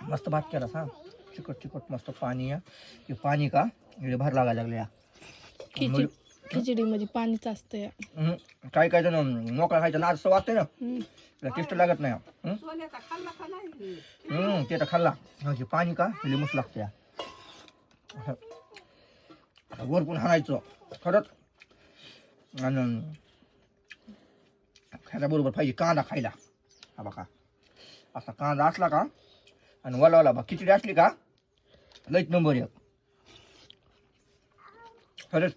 मस्त भात केला हा. चिकट चिकट मस्त पाणी या हे पाणी का? इकडे भार लागायला लागले या खिचडी खिचडीमध्ये पाणीच असतं. काय काय जण मोकळा खायचं नाच वाटतंय ना. त्याला टेस्ट लागत नाही हम्म? ते तर खाल्ला. हा, हे पाणी का? हे लिंबूच लागतं पण हाणायचं खरंच. आणि खायला बरोबर पाहिजे कांदा खायला. हा बघा. असा कांदा असला का आणि वलावला बा खिचडी असली का? लईच नंबर एक. खरंच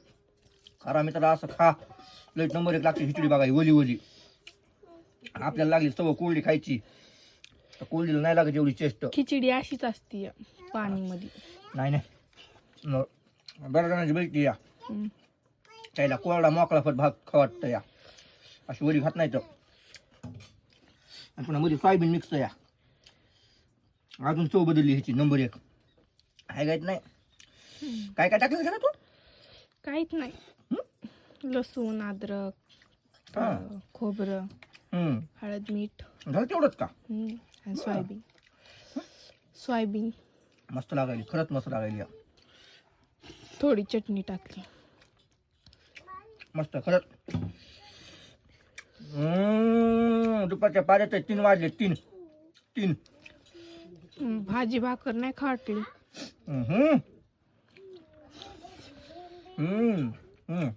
खरा मित्राला असं खा. लईच नंबर एक लागते खिचडी बघा ओली ओली. आपल्याला लागली सवय कोरडी खायची. तर नाही लागत एवढी चेस्ट खिचडी अशीच असते पाणीमध्ये. नाही नाही. बऱ्याच जणांची बघितली या. त्याला कोरडा मोकळा फट भाग खवाटतं या. अशी वडी खात नाही तर पुन्हा मध्ये सोयाबीन मिक्स या. अजून चव बदलली ह्याची नंबर एक. काय नाही? हम्म. काय काय टाकलं का तू? काहीच नाही. लसूण अद्रक हा. खोबरं हम्म. हळद मीठ. झालं तेवढंच का? हम्म. आणि सोयाबीन. सोयाबीन. मस्त लागायली खरंच मस्त लागायली. थोडी चटणी टाकली. मस्त खरंच. हम्म, दुपारच्या पाऱ्यात तीन वाजले तीन. तीन. भाजी भाकर नाही खाटली हम्म. हम्म.